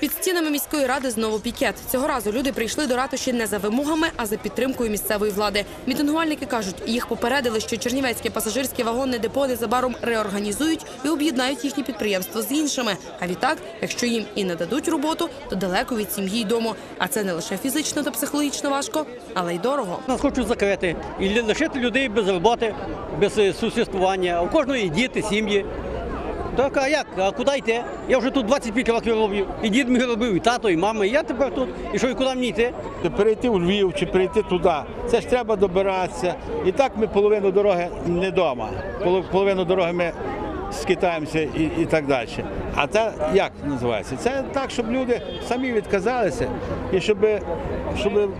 Під стінами міської ради знову пікет. Цього разу люди прийшли до ратуші не за вимогами, а за підтримкою місцевої влади. Мітингувальники кажуть, їх попередили, що Чернівецьке пасажирське вагонне депо незабаром реорганізують і об'єднають їхні підприємства з іншими. А відтак, якщо їм і не дадуть роботу, то далеко від сім'ї й дому. А це не лише фізично та психологічно важко, але й дорого. Нас хочуть закрити і лишити людей без роботи, без е, существування. У кожної діти, сім'ї. Так, а як? А куди йти? Я вже тут 25 років роблю. І дід мій робив, і тато, і мама, і я тепер тут. І що, і куди мені йти? перейти у Львів чи перейти туди. Це ж треба добиратися. І так ми половину дороги не вдома. Половину дороги ми скитаємося і, і так далі. А це як називається? Це так, щоб люди самі відказалися і щоб, щоб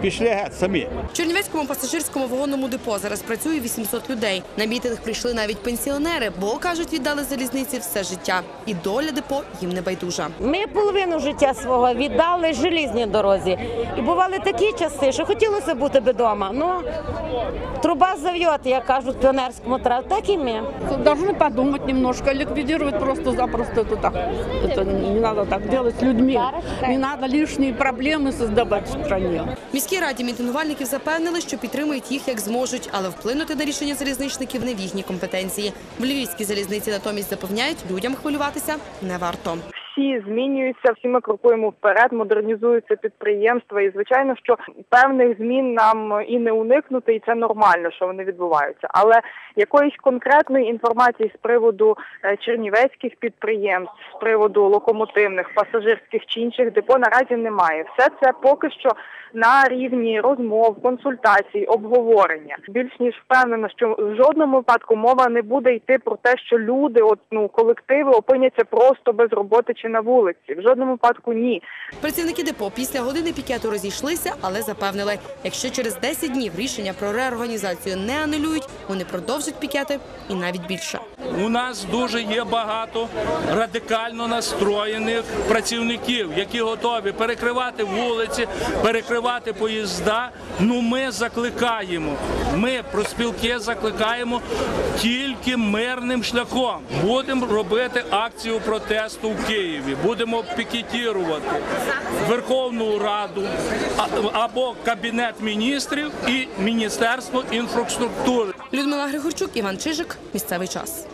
пішли геть самі. В Чернівецькому пасажирському вагонному депо зараз працює 800 людей. На мітинг прийшли навіть пенсіонери, бо кажуть, віддали залізниці все життя. І доля депо їм не байдужа. Ми половину життя свого віддали желізній дорозі. І бували такі часи, що хотілося бути би вдома. Ну, труба зав'єт, як кажуть, в піонерському траві. Так і ми. Должны подумать немножко, ликвидировать просто-запросто это так. Это не надо так делать с людьми. Не надо лишние проблемы создавать в стране. В міській раді мітингувальників запевнили, що підтримують їх як зможуть, але вплинути на рішення залізничників не в їхній компетенції. В львівській залізниці натомість запевняють, людям хвилюватися не варто. всі змінюються, всі ми крокуємо вперед, модернізуються підприємства. І звичайно, що певних змін нам і не уникнути, і це нормально, що вони відбуваються. Але якоїсь конкретної інформації з приводу е, чернівецьких підприємств, з приводу локомотивних, пасажирських чи інших депо наразі немає. Все це поки що на рівні розмов, консультацій, обговорення. Більш ніж впевнена, що в жодному випадку мова не буде йти про те, що люди, от ну колективи опиняться просто без роботи чи на вулиці. В жодному випадку ні. Працівники депо після години пікету розійшлися, але запевнили, якщо через 10 днів рішення про реорганізацію не анулюють, вони продовжать пікети і навіть більше. У нас дуже є багато радикально настроєних працівників, які готові перекривати вулиці, перекривати поїзда. Ну ми закликаємо. Ми проспілки закликаємо тільки мирним шляхом. Будемо робити акцію протесту в Києві. Будемо пікетірувати Верховну Раду або Кабінет міністрів і Міністерство інфраструктури. Людмила Григорчук, Іван Чижик. Місцевий час.